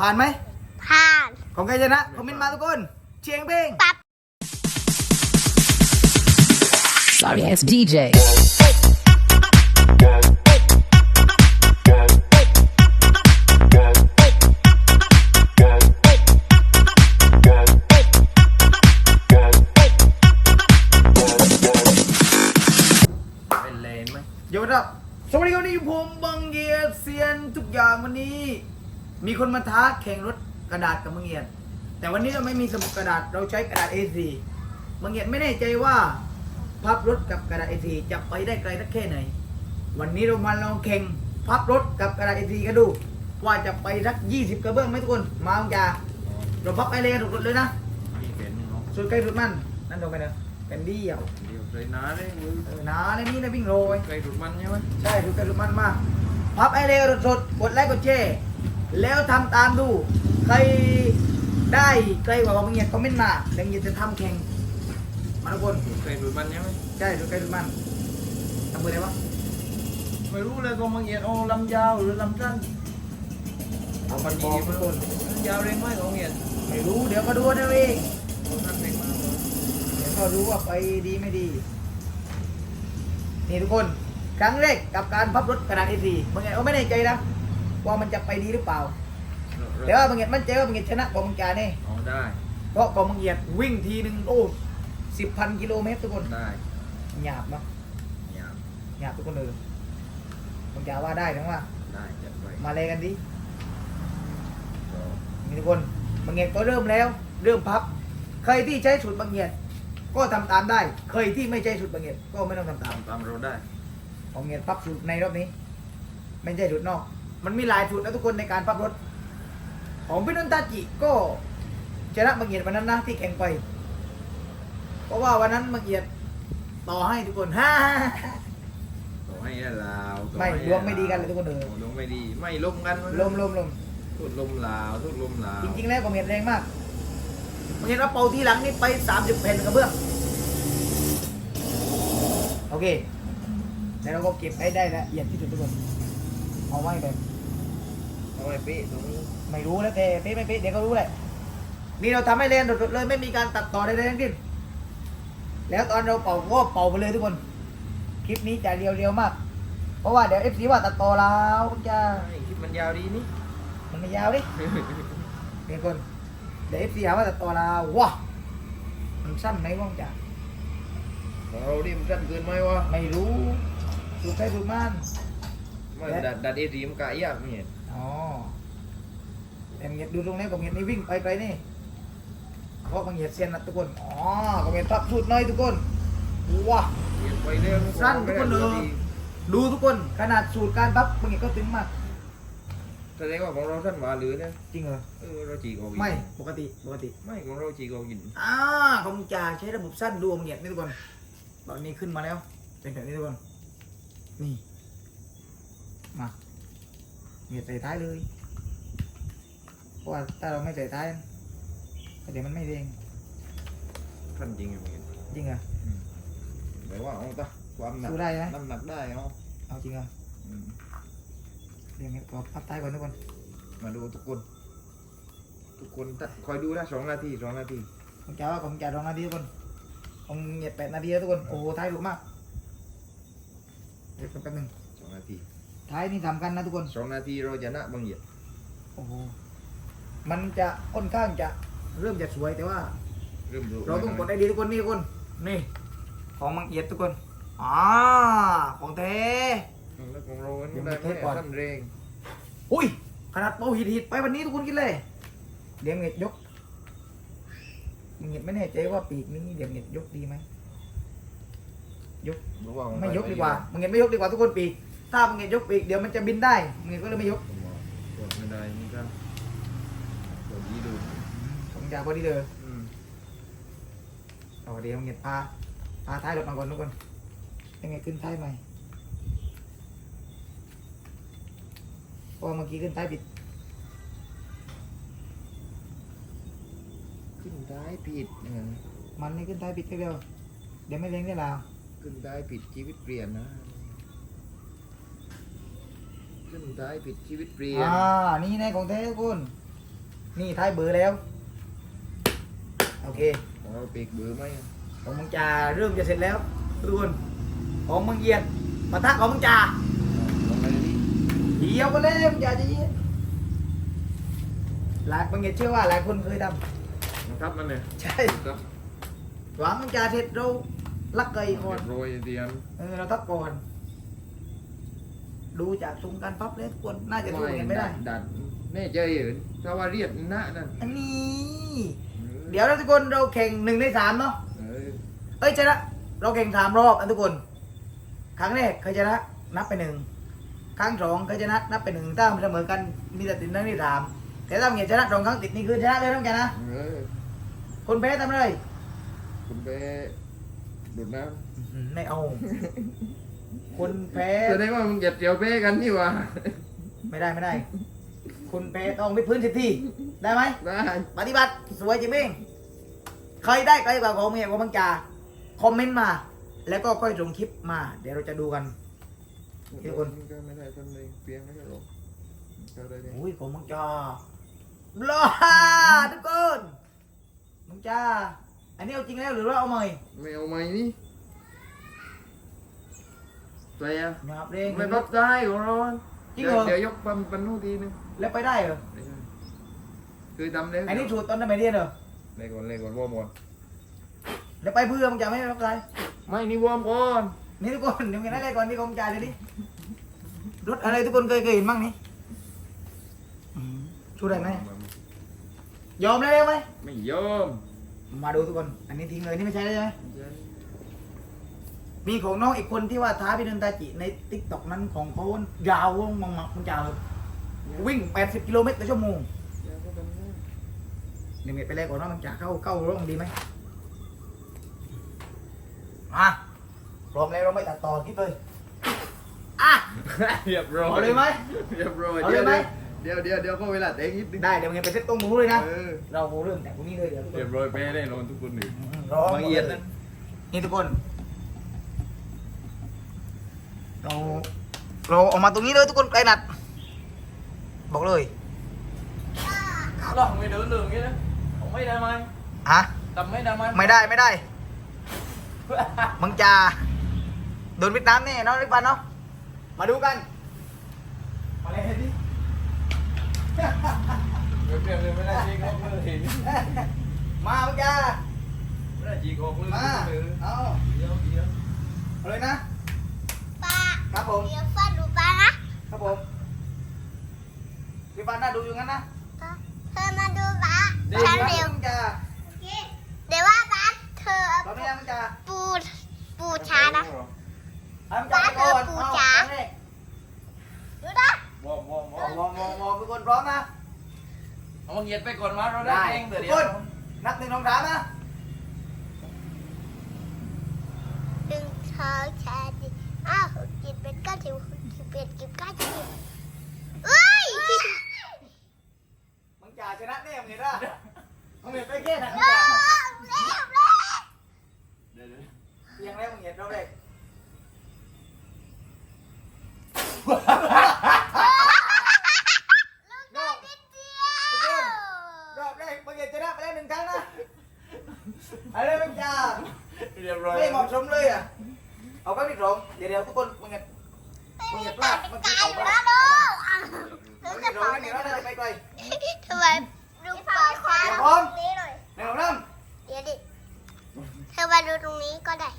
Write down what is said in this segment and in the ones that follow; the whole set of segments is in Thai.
ผ่านไหม ผ่าน ของใครชนะ คอมเมนต์มาทุกคน เชียงเพลง ปั๊บ Sorry ass DJ. เป็นเลนไหมโยนครับสวัสดีครับวันนี้ผมบังเกียรติเซียนทุกอย่างวันนี้ มีคนมาท้าแข่งรถกระดาษกับบังเกียรติแต่วันนี้เราไม่มีสมุดกระดาษเราใช้กระดาษ A4 บังเกียรติไม่แน่ใจว่าพับรถกับกระดาษ A4 จะไปได้ไกลสักแค่ไหน วันนี้เรามาลองแข่งพับรถกับกระดาษ A4 กันดู ว่าจะไปสัก 20 กระเบื้องไหมทุกคน มาบังจาเราพับไปเลยกันทุกๆเลยนะมีเป็นเนาะสุดใกล้สุดมันนั่นตรงไปเนอะเป็นเดียวเดี๋ยวเลยนะเลยมือเออหนาเลยนี่นะวิ่งโรยไกลดุดมันใช่ไหมใช่ดูกันดูมันมากพับไอเร็วสดๆกดไลค์กดแชร์ แล้วทำตามดูใครได้ใครกว่าบางเงียคอมเมนต์มาเดี๋ยวเงียจะทำแข่งมาทุกคนไกลดุดมันใช่ไหมใช่ดูกันดูมันทำมือได้ปะไม่รู้เลยก็มังเอียดโอ้ลำยาวหรือลำสั้นเอามันบอกทุกคนลำยาวเร่งไหมของเอียดไม่รู้เดี๋ยวก็ดูนะเองลำสั้นเร่งมากเลยเดี๋ยวก็รู้ว่าไปดีไม่ดีนี่ทุกคนครั้งแรกกับการพับรถกระดาษ A4 บางเงียก็ไม่แน่ใจนะ ว่ามันจะไปดีหรือเปล่า แต่ว่าบางเงียมั่นใจว่าบางเงียชนะกองบังจาแน่เอาได้เพราะกองบังเอียดวิ่งทีหนึ่งโอ้สิบพันกิโลเมตรทุกคนได้หยาบเนาะยาวหยาบทุกคนเลยผมจะว่าได้ทั้งว่า ได้จัดไปมาเลยกันดิก็มีทุกคนบางเอียดก็เริ่มแล้ว เริ่มพับ ใครที่ใช้สูตรบางเอียดก็ทำตามได้ เคยที่ไม่ใช้สูตรบางเอียดก็ไม่ต้องทำตามตามตามเราได้ ของเอียดพับสูตรในรอบนี้ ไม่ใช่สูตรนอก มันมีหลายสูตรนะทุกคนในการพับรถ ของพี่นนทาจิก็ชนะบางเอียดวันนั้นนะที่แข่งไป เพราะว่าวันนั้นบางเอียดต่อให้ทุกคนฮ่าต่อให้ได้ลาวต่อไม่ให้ดวงไม่ดีกันเลยทุกคนเออดวงไม่ดีไม่ลมกันลมลมลมทุดลมลาวทุดลมลาวจริงๆแล้วผมเห็นแรงมากผมเห็นว่าเป่าทีหลังนี่ไปสามสิบแผ่นกระเบื้องโอเคแล้วเราก็เก็บให้ได้ละเอียดที่สุดทุกคนเอาไว้แบบ เอาไว้เป๊ะตรงนี้ไม่รู้แล้วแต่เป๊ะไม่เป๊ะเดี๋ยวก็รู้แหละนี่เราทำให้เรียนสดๆเลยไม่มีการตัดต่อใดๆทั้งสิ้นแล้วตอนเราเป่าก็เป่าไปเลยทุกคน คลิปนี้จะเรียวๆมาก เพราะว่าเดี๋ยวเอฟซีว่าตัดต่อแล้วจะไอ้คลิปมันยาวดีนี่ มันไม่ยาวดิเป็นคนเดี๋ยวเอฟซีหาว่าตัดต่อเราว้ามันสั้นไหมว่างจ้ะของเราดิมันสั้นเกินไหมวะไม่รู้สุดใครสุดมันไม่ดัดดัดเอรีมนกะยากเนี่ ยอ๋อแต่เงียดดูตรงนี้ผมเห็นนี่วิ่งไปไกลนี่เพราะบางเงียดเซียนนะทุกคนอ๋อผมเห็นพับสุดหน้อยทุกคนว้าเปลี่ยนไปเร็วสั้นทุกคนเลยดูทุกคนขนาดสูตรการพับบางเงียดก็ถึงมากแสดงว่าของเราสั้นกว่าหรือเนี่ยจริงเหรอเออเราจีกออกไม่ปกติปกติ ไม่ของเราจีกออกยินอ่าผมจะใช้ระบบสั้นดูบางเงียดนี่ทุกคนตอนนี้ขึ้นมาแล้วเป็นแบบนี้ทุกคนนี่มา เงียดใส่ท้ายเลยเพราะว่าถ้าเราไม่ใส่ท้ายเดี๋ยวมันไม่เด้งสั้นจริงอย่างเงี้ยจริงเหรอแต่ว่าเอาตะความหนักสู้ได้ไหมน้ำหนักได้เอาเอาจริงเหรออืมเดี๋ยวงี้ขอพับท้ายก่อนทุกคนมาดูทุกคน ทุกคนถ้าคอยดูนะสองนาทีสองนาทีผมจะว่าผมจะลองนาทีทุกคนผมเหยียดแปดนาทีแล้วทุกคนโอ้โหท้ายดุมากเดี๋ยวแป๊บนึงสองนาที ท้ายนี่สำคัญนะทุกคน สองนาทีเราจะนะบางเหยียดโอ้โห มันจะค่อนข้างจะเริ่มจะสวยแต่ว่า เริ่มรู้เราต้องกดได้ดีทุกคนนี่ทุกคน นี่ ของมังเอียดทุกคนอ่าของแท้แล้วของเราเดี๋ยวได้มาไหเทมสก่อนสั้นแรงอุ้ย ขนาดเป่าหิดหิดๆไปวันนี้ทุกคนกินเลย เดี๋ยวเงียดยกมังเงียดไม่แน่ใจว่าปีกนี้เดี๋ยวเงียดยกดีไหมระวังไม่ยกดีกว่ามังเงียดไม่ยกดีกว่าทุกคนปีก ถ้ามังเงียดยกปีกเดี๋ยวมันจะบินได้มังเงียดก็เลยไม่ยกกดไม่ได้นี่ครับกดยีดูผมจะพอดีเลยอืมเอาเดี๋ยวมังเงียดพาพาท้ายรถมาก่อนทุกคนยังไงขึ้นท้ายใหม่เพราะว่าเมื่อกี้ขึ้นท้ายผิด ขึ้นท้ายผิดเออมันนี่ขึ้นท้ายผิดแค่เดียวเดี๋ยวไม่เล็งได้ลาวขึ้นท้ายผิดชีวิตเปลี่ยนนะ ขึ้นท้ายผิดชีวิตเปลี่ยนอ่า นี่แน่ของแท้ทุกคน นี่ท้ายเบอร์แล้ว โอเคของเราปีกเบือไหมของมังจาเรื่องจะเสร็จแล้วทุกคนของมังเยียดปะทะของมังจาลองอะไรดิเดียวกันเลยมังจาจะเยียดหลายมังเยียดเชื่อว่าหลายคนเคยทนะครับมันเนี่ยำใช่ครับหวังมังจาเสร็จเราลักเกยก่อนเรียบร้อยเตรียมเออเราทักก่อน ดูจากทรงการพับเลยทุกคนน่าจะสู้กันไม่ได้ ดัดแน่ใจเหรอถ้าว่าเรียดหน้านั่นอันนี้ เดี๋ยวเราทุกคนเราแข่งหนึ่งในสามเนาะเออเอ้ยชนะเราแข่งสามรอบอันทุกคน ครั้งแรกใครชนะนับไปหนึ่งครั้งสองใครชนะนับไปหนึ่งถ้ามันเสมอกันมีแต่ติดนั่งที่สามแต่ถ้าเงียชนะสองครั้งติดนี่คือชนะเลยต้องแกนะเออคนแพ้ทำเลยคุณไปดูดน้ไม่เอา คนแพ้ำแสดงว่ามึงเหยียดเจียวเป้กันนี่หวะไม่ได้ไม่ได้คนแพ้ต้องวิดพื้นสิบทีได้ไหมได้ปฏิบัติสวยจริงเองใครได้ใครกว่าของเมียของบังจาคอมเมนต์มา แล้วก็ค่อยส่งคลิปมา เดี๋ยวเราจะดูกันทุกคนก็ไม่ได้ทำเลยเพียงไม่ได้หรอกเข้าได้เลยอุ้ยของบังจาบลาทุกคนบังจาอันนี้เอาจริงแล้วหรือว่าเอาใหม่ไม่เอาไหมนี่ ไปอะหยาบเร่งไม่รับได้ของเราจริงเหรอเดี๋ยวยกปันปันนู่นทีนึงแล้วไปได้เหรอไม่ใช่คือทำแล้วอันนี้สูตรตอนทำไมเรียนเหรอเลยก่อนเลยก่อนวอร์มก่อนแล้วไปเพื่อบังจาไม่รับไรไม่นี่วอร์มก่อนนี่ทุกคนเดี๋ยวกันได้ก่อนที่ของบังจาเลยดิรถอะไรทุกคนเคยเคยเห็นบ้างนี่อืมชูได้ไหมยอมได้ไหมไม่ยอมมาดูทุกคน อันนี้ทิ้งเลยนี่ไม่ใช่ใช่ไหม มีของน้องอีกคนที่ว่าท้าพี่เดินตาจิในติ๊กต็อกนั้นของเขายาวมังมังมันยาววิ่ง 80 กิโลเมตรต่อชั่วโมงหนึ่งเมตรไปเลยก่อนว่ามันจะเข้าเข้าร่องดีไหมมาพร้อมแล้วเราไม่ตัดต่อคลิปเลยอะเรียบร้อยเอาเลยไหมเรียบร้อยเอาเลยไหมเดี๋ยวเดี๋ยวเดี๋ยวก็เวลาเตะนิดนึงได้เดี๋ยวมึงไปเซ็ตตรงหมูเลยนะเออเราเรื่องแต่พวกนี้เลยเดี๋ยวทุกคเรียนบร้อยเป้แน่นอนทุกคนหนึ่งรอละเอียดนะนี่ทุกคน เราเราออกมาตรงนี้เลยทุกคนไกลหนัด บอกเลยลองไม่เดิน đường vậy đó không mấy đam ai ฮะ tầm mấy đam ai ไม่ได้ไม่ได้มึงจะโดนเวียดนามแน่เนาะริบันเนาะมาดูกันมาเลยดิ Việc này mình mới là chị con lư thì มามึงจะ mới là chị con lư มา lư เอา vô gì đó เอาเลยนะป้า ครับผมเดี๋ยวฟันดูป้านะครับผมริบันน่าดูอยู่งั้นนะเธอมาดูป้าดีฉันครับเดี๋ยวมึงจะเดี๋ยวว่าป้าเธอเอาตอนนี้มึงจะปูปูชานะเอามึงจะไปก่อนปูเอาจ๋าเอาเลยดูนะ bom bom มอง bom มองมองมองทุกคนพร้อมนะ ông nhiệt phải còn má nó ได้ đã đen ทุ rồi ก đi คนนับหนึ่งสองสามนะ ดึงเท้าชาดิอ้าวหกจิตเป็นเก้าสิบสิบเอ็ดสิบเก้าสิบเอ้ยมึงจ่าชนะแน่มึงเห็นป่ะมึงเห็นไปแค่ไหนมึงเร็จ่าวเร็วเร็วเพียงแล้วมึงเห็นรอบแรก ลูกนิดเดีย ทุกคน ว รอบแรกมึงเห็นชนะไปแล้วหนึ่งครั้งนะอะไรมึงจ่า Điệp ไม่ rồi เหมาะสมเลยอะเอาครั้งที่สองเดี๋ยวเดี๋ยวทุกคนมึงเห็นมึงเห็นพลาดมึง ตา เห็ ย น อยู่ พลา แล้ ด วลูก ครั้งที่สองนี่เดี๋ยวเราจะไปไกล ทำไมดูปากควาพร้อมนี้หน่อยหนึ่งสองสามเดี๋ยวดิเธอมาดูตรงนี้ก็ได้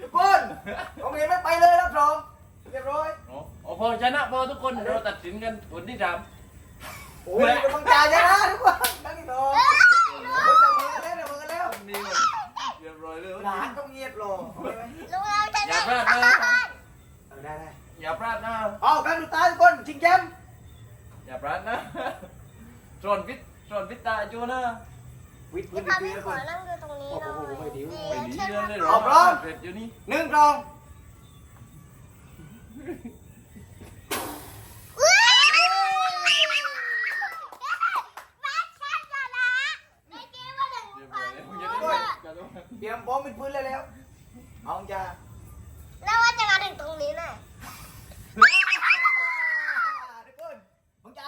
ทุกคนผมเห็นไม่ไปเลยรับรองเรียบร้อย Ồ, phô cho nó phô ทุกคนเราตัดสินกันผลที่สาม โอ้ยมึงจ่าชนะทุกคนครั้งที่สอง สอนพิษสอนพิษตาจูนะวิทย์พื้พี่นพาดีพี่ทุกขคอนนั่งดูตรงนี้หน่อยโอ้โหไม่ดีเดี๋ไปยวดีฉันเรื่องเลยมาหรอเอาพร้อมเสร็จอยู่นี่หนึ่งสองอุ๊ยบ้านฉันจะนะไม่คิดว่าหนึ่งเรียบพัร้อยนแล้วมึงจะลูได้กอะเตรียมพร้อมเป็นพื้นเลยแล้วเอาจ้าแล้วว่าจะมาถึงตรงนี้น่ะ ทุกคนมึงจ้า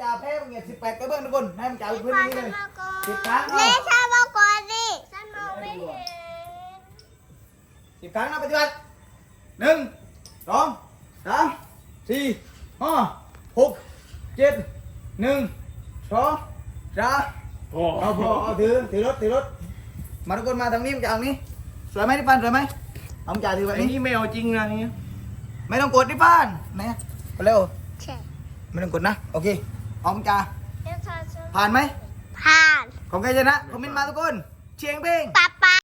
จ่าแพ้มึงเงียสิบแปดกระเบื้องทุกคนให้มึงจ่าพื้นพานี้เลฉันยมาก่อนสิบครั้งเอาเลซ่ามาก่อนดิฉันมองไม่เห็นสิบครั้งนะปฏิบัติหนึ่งสองสามสี่ห้าหกเจ็ดหนึ่งสองสามเอาพอเอาถือถือรถถือรถมาทุกคนมาทางนี้มึงจ่าทางนี้สวยไหมที่ปันสวยไหมเอามึงจ่าถือแบบอันนี้นี้ไม่เอาจริงนะเนี่ยไม่ต้องกดที่บ้านนะไปเร็วใช่ไม่ต้องกดนะ โอเค เอามึงจ่าเลซ่าฉันผ่านไหมผ่านของใครชนะคอมเมนต์มาทุกคน เชียงเพลงป๊า